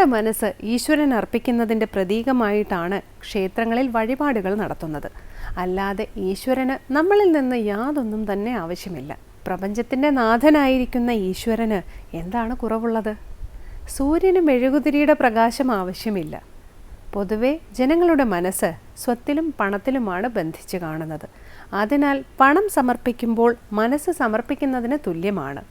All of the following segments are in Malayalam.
നമ്മുടെ മനസ്സ് ഈശ്വരൻ അർപ്പിക്കുന്നതിന്റെ പ്രതീകമായിട്ടാണ് ക്ഷേത്രങ്ങളിൽ വഴിപാടുകൾ നടത്തുന്നത്. അല്ലാതെ ഈശ്വരന് നമ്മളിൽ നിന്ന് യാതൊന്നും തന്നെ ആവശ്യമില്ല. പ്രപഞ്ചത്തിന്റെ നാഥനായിരിക്കുന്ന ഈശ്വരന് എന്താണ് കുറവുള്ളത്? സൂര്യന് മെഴുകുതിരിയുടെ പ്രകാശം ആവശ്യമില്ല. പൊതുവെ ജനങ്ങളുടെ മനസ്സ് സ്വത്തിലും പണത്തിലുമാണ് ബന്ധിച്ച് കാണുന്നത്. അതിനാൽ പണം സമർപ്പിക്കുമ്പോൾ മനസ്സ് സമർപ്പിക്കുന്നതിന് തുല്യമാണ്.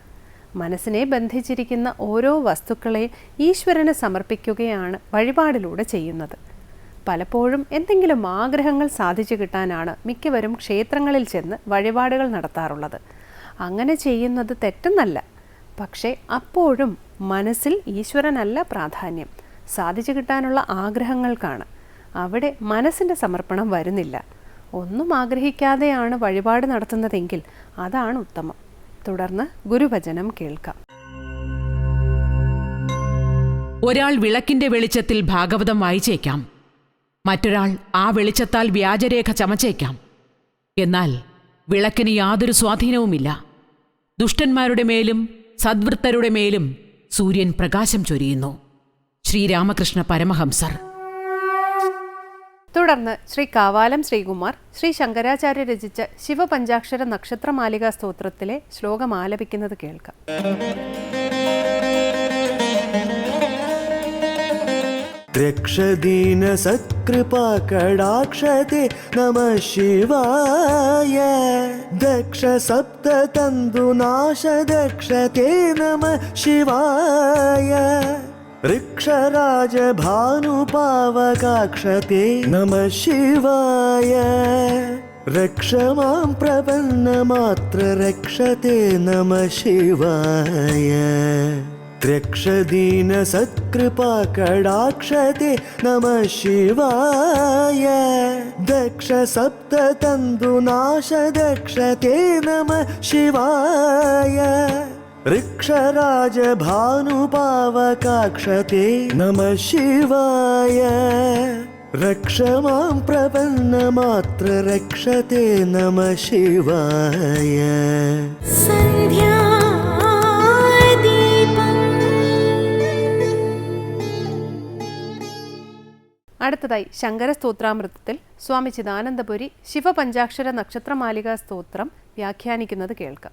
മനസ്സിനെ ബന്ധിച്ചിരിക്കുന്ന ഓരോ വസ്തുക്കളെ ഈശ്വരന് സമർപ്പിക്കുകയാണ് വഴിപാടിലൂടെ ചെയ്യുന്നത്. പലപ്പോഴും എന്തെങ്കിലും ആഗ്രഹങ്ങൾ സാധിച്ചു കിട്ടാനാണ് മിക്കവരും ക്ഷേത്രങ്ങളിൽ ചെന്ന് വഴിപാടുകൾ നടത്താറുള്ളത്. അങ്ങനെ ചെയ്യുന്നത് തെറ്റെന്നല്ല. പക്ഷേ അപ്പോഴും മനസ്സിൽ ഈശ്വരനല്ല പ്രാധാന്യം. സാധിച്ചു കിട്ടാനുള്ള ആഗ്രഹങ്ങൾക്കാണ്. അവിടെ മനസ്സിന്റെ സമർപ്പണം വരുന്നില്ല. ഒന്നും ആഗ്രഹിക്കാതെയാണ് വഴിപാട് നടത്തുന്നതെങ്കിൽ അതാണ് ഉത്തമം. തുടർന്ന് ഗുരുവചനം കേൾക്കാം. ഒരാൾ വിളക്കിന്റെ വെളിച്ചത്തിൽ ഭാഗവതം വായിച്ചേക്കാം. മറ്റൊരാൾ ആ വെളിച്ചത്താൽ വ്യാജരേഖ ചമച്ചേക്കാം. എന്നാൽ വിളക്കിന് യാതൊരു സ്വാധീനവുമില്ല. ദുഷ്ടന്മാരുടെ മേലും സദ്വൃത്തരുടെ മേലും സൂര്യൻ പ്രകാശം ചൊരിയുന്നു. ശ്രീരാമകൃഷ്ണ പരമഹംസർ. തുടർന്ന് ശ്രീ കാവാലം ശ്രീകുമാർ ശ്രീ ശങ്കരാചാര്യ രചിച്ച ശിവപഞ്ചാക്ഷര നക്ഷത്രമാലികാ സ്തോത്രത്തിലെ ശ്ലോകം ആലപിക്കുന്നത് കേൾക്കാം द्रक्षदीनसत्कृपाकडाक्षते नमः शिवाय दक्ष सप्ततन्तुनाश दक्षते नमः शिवाय ऋक्षराजभानुपावकाक्षते नमः शिवाय रक्ष मां प्रपन्नमात्र रक्षते नमः शिवाय त्र्यक्षदीनसत्कृपाकडाक्षते नमः शिवाय दक्ष सप्ततन्तुनाश दक्षते नमः शिवाय ऋक्षराजभानुपावकाक्षते नमः शिवाय रक्ष मां प्रपन्नमात्र रक्षते नमः शिवाय അടുത്തതായി ശങ്കര സ്തോത്രാമൃതത്തിൽ സ്വാമി ചിദാനന്ദപുരി ശിവപഞ്ചാക്ഷര നക്ഷത്രമാലികാ സ്തോത്രം വ്യാഖ്യാനിക്കുന്നത് കേൾക്കാം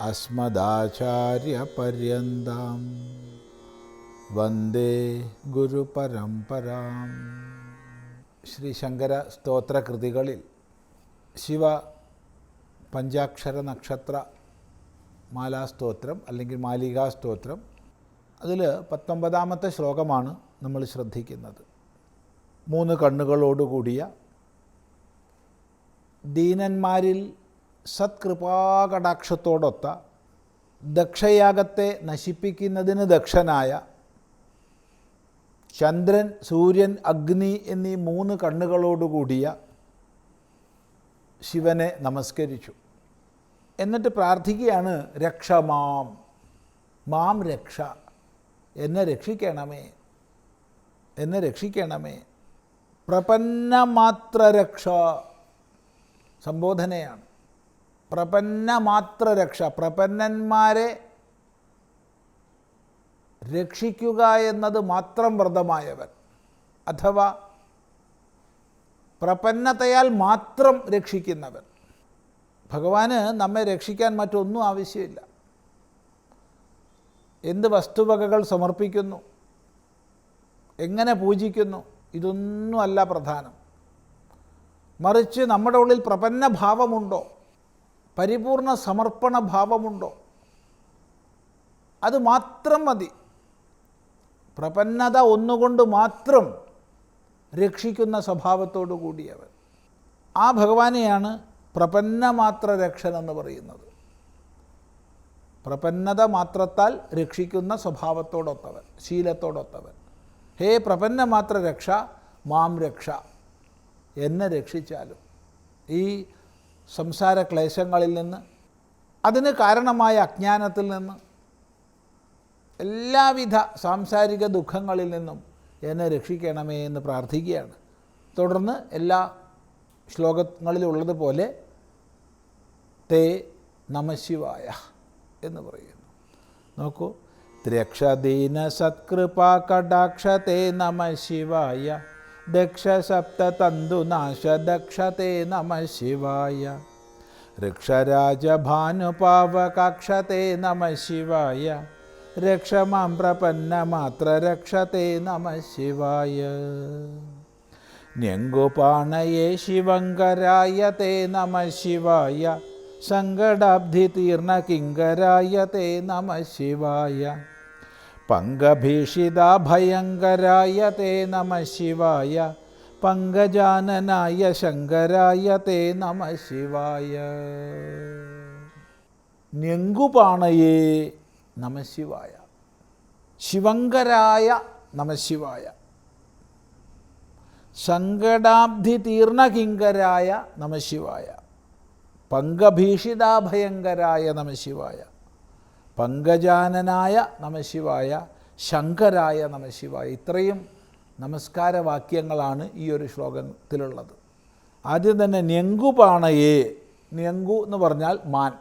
അസ്മദാചാര്യപര്യന്താം. വന്ദേ ഗുരുപരമ്പരാം. ശ്രീ ശങ്കര സ്തോത്രകൃതികളിൽ ശിവ പഞ്ചാക്ഷര നക്ഷത്ര മാലാസ്തോത്രം അല്ലെങ്കിൽ മാലികാ സ്തോത്രം അതിൽ പത്തൊമ്പതാമത്തെ ശ്ലോകമാണ് നമ്മൾ ശ്രദ്ധിക്കുന്നത്. മൂന്ന് കണ്ണുകളോടുകൂടിയ ദീനന്മാരിൽ സത്കൃപാകടാക്ഷത്തോടൊത്ത ദക്ഷയാഗത്തെ നശിപ്പിക്കുന്നതിന് ദക്ഷനായ ചന്ദ്രൻ സൂര്യൻ അഗ്നി എന്നീ മൂന്ന് കണ്ണുകളോടുകൂടിയ ശിവനെ നമസ്കരിച്ചു. എന്നിട്ട് പ്രാർത്ഥിക്കുകയാണ് രക്ഷ മാം മാം രക്ഷ എന്നെ രക്ഷിക്കണമേ എന്നെ രക്ഷിക്കണമേ പ്രപന്നമാത്ര രക്ഷ സംബോധനയാണ്. പ്രപന്നമാത്ര രക്ഷ പ്രപന്നന്മാരെ രക്ഷിക്കുക എന്നത് മാത്രം വ്രതമായവൻ. അഥവാ പ്രപന്നതയാൽ മാത്രം രക്ഷിക്കുന്നവൻ. ഭഗവാന് നമ്മെ രക്ഷിക്കാൻ മറ്റൊന്നും ആവശ്യമില്ല. എന്ത് വസ്തുവകകൾ സമർപ്പിക്കുന്നു? എങ്ങനെ പൂജിക്കുന്നു? ഇതൊന്നുമല്ല പ്രധാനം. മറിച്ച് നമ്മുടെ ഉള്ളിൽ പ്രപന്ന ഭാവമുണ്ടോ പരിപൂർണ സമർപ്പണ ഭാവമുണ്ടോ? അത് മാത്രം മതി. പ്രപന്നത ഒന്നുകൊണ്ട് മാത്രം രക്ഷിക്കുന്ന സ്വഭാവത്തോടു കൂടിയവൻ. ആ ഭഗവാനെയാണ് പ്രപന്നമാത്ര രക്ഷൻ എന്ന് പറയുന്നത്. പ്രപന്നത മാത്രത്താൽ രക്ഷിക്കുന്ന സ്വഭാവത്തോടൊത്തവൻ ശീലത്തോടൊത്തവൻ. ഹേ പ്രപന്ന പ്രപന്നമാത്ര രക്ഷ മാം രക്ഷ. എന്നെ രക്ഷിച്ചാലും. ഈ സംസാര ക്ലേശങ്ങളിൽ നിന്ന് അതിന് കാരണമായ അജ്ഞാനത്തിൽ നിന്ന് എല്ലാവിധ സാംസാരിക ദുഃഖങ്ങളിൽ നിന്നും എന്നെ രക്ഷിക്കണമേ എന്ന് പ്രാർത്ഥിക്കുകയാണ്. തുടർന്ന് എല്ലാ ശ്ലോകങ്ങളിലുള്ളതുപോലെ തേ നമശിവായ എന്ന് പറയുന്നു. നോക്കൂ ത്രക്ഷദീന സത്കൃപാ കടാക്ഷ തേ നമ ശിവായ. ദക്ഷ സപ്ത തന്തുനാശ ദക്ഷ തേ നമ ശിവായ. ഋക്ഷരാജഭാനുപാവകാക്ഷ തേ നമ ശിവായ. രക്ഷ മാം പ്രപന്നമാത്ര രക്ഷ തേ നമ ശിവായ. ന്യങ്കുപാണയേ नमः തേ നമ ശിവായ സങ്കടാബ്ധി തീർണ കിങ്കരായ തേ നമ ശിവായ പങ്കഭീഷിത ഭയങ്കരായ തേ നമ ശിവായ പങ്കജാനനായ ശങ്കരായ തേ നമ ശിവായ. നെങ്കുപാണയേ നമ ശിവായ ശിവങ്കരായ നമ ശിവായ സങ്കടാബ്ധി തീർണകിങ്കരായ നമ ശിവായ പങ്കഭീഷിതാഭയങ്കരായ നമ ശിവായ. പങ്കജാനനായ നമശിവായ ശങ്കരായ നമശിവായ ഇത്രയും നമസ്കാരവാക്യങ്ങളാണ് ഈ ഒരു ശ്ലോകത്തിലുള്ളത്. ആദ്യം തന്നെ ന്യങ്കുപാണയേ നെങ്കു എന്ന് പറഞ്ഞാൽ മാൻ.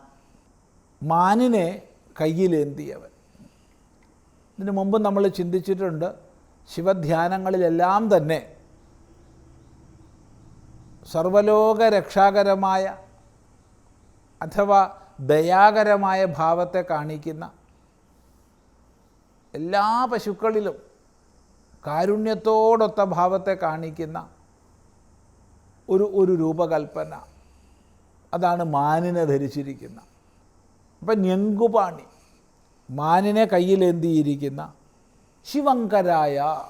മാനിനെ കയ്യിലേന്തിയവൻ. ഇതിനു മുമ്പ് നമ്മൾ ചിന്തിച്ചിട്ടുണ്ട് ശിവധ്യാനങ്ങളിലെല്ലാം തന്നെ സർവലോക രക്ഷാകരമായ അഥവാ ദയാകരമായ ഭാവത്തെ കാണിക്കുന്ന എല്ലാ പശുക്കളിലും കാരുണ്യത്തോടൊത്ത ഭാവത്തെ കാണിക്കുന്ന ഒരു ഒരു രൂപകൽപ്പന. അതാണ് മാനിനെ ധരിച്ചിരിക്കുന്ന. അപ്പം ഞെങ്കുപാണി മാനിനെ കയ്യിലേന്തിയിരിക്കുന്ന ശിവങ്കരായ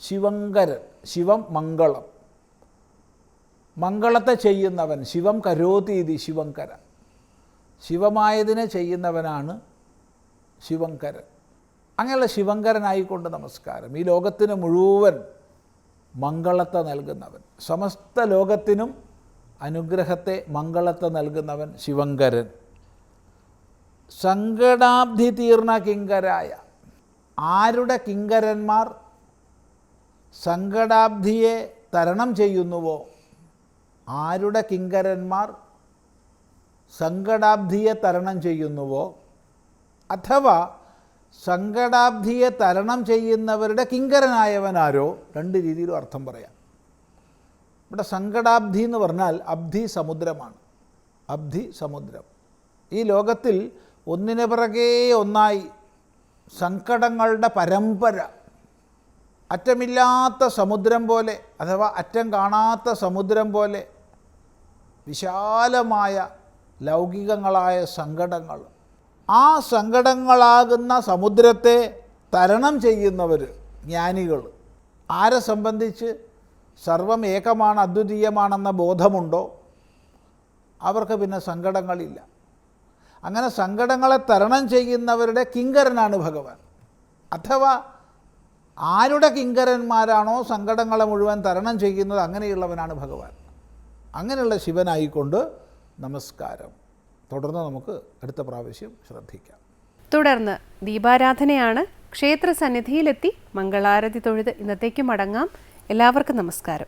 ശിവങ്കരൻ ശിവം മംഗളം. മംഗളത്തെ ചെയ്യുന്നവൻ ശിവം കരോതീതി ശിവങ്കര ശിവമായതിനെ ചെയ്യുന്നവനാണ് ശിവങ്കരൻ. അങ്ങനെയുള്ള ശിവങ്കരനായിക്കൊണ്ട് നമസ്കാരം. ഈ ലോകത്തിന് മുഴുവൻ മംഗളത്തെ നൽകുന്നവൻ. സമസ്ത ലോകത്തിനും അനുഗ്രഹത്തെ മംഗളത്തെ നൽകുന്നവൻ ശിവങ്കരൻ. സങ്കടാബ്ധി തീർന്ന കിങ്കരായ. ആരുടെ കിങ്കരന്മാർ സങ്കടാബ്ധിയെ തരണം ചെയ്യുന്നുവോ? ആരുടെ കിങ്കരന്മാർ സങ്കടാബ്ധിയെ തരണം ചെയ്യുന്നുവോ? അഥവാ സങ്കടാബ്ധിയെ തരണം ചെയ്യുന്നവരുടെ കിങ്കരനായവനാരോ? രണ്ട് രീതിയിലും അർത്ഥം പറയാം. ഇവിടെ സങ്കടാബ്ധി എന്ന് പറഞ്ഞാൽ അബ്ധി സമുദ്രമാണ്. അബ്ധി സമുദ്രം. ഈ ലോകത്തിൽ ഒന്നിനു പിറകെ ഒന്നായി സങ്കടങ്ങളുടെ പരമ്പര. അറ്റമില്ലാത്ത സമുദ്രം പോലെ അഥവാ അറ്റം കാണാത്ത സമുദ്രം പോലെ വിശാലമായ ലൗകികങ്ങളായ സങ്കടങ്ങൾ. ആ സങ്കടങ്ങളാകുന്ന സമുദ്രത്തെ തരണം ചെയ്യുന്നവർ ജ്ഞാനികൾ ആരെ സംബന്ധിച്ച് സർവം ഏകമാണ് അദ്വിതീയമാണെന്ന ബോധമുണ്ടോ? അവർക്ക് പിന്നെ സങ്കടങ്ങളില്ല. അങ്ങനെ സങ്കടങ്ങളെ തരണം ചെയ്യുന്നവരുടെ കിങ്കരനാണ് ഭഗവാൻ. അഥവാ ആരുടെ കിങ്കരന്മാരാണോ സങ്കടങ്ങളെ മുഴുവൻ തരണം ചെയ്യുന്നത് അങ്ങനെയുള്ളവനാണ് ഭഗവാൻ. അങ്ങനെയുള്ള ശിവനായിക്കൊണ്ട് നമസ്കാരം. തുടർന്ന് നമുക്ക് അടുത്ത പ്രാവശ്യം ശ്രദ്ധിക്കാം. തുടർന്ന് ദീപാരാധനയാണ് ക്ഷേത്ര സന്നിധിയിലെത്തി മംഗളാരതി തൊഴുത് ഇന്നത്തേക്ക് മടങ്ങാം. എല്ലാവർക്കും നമസ്കാരം.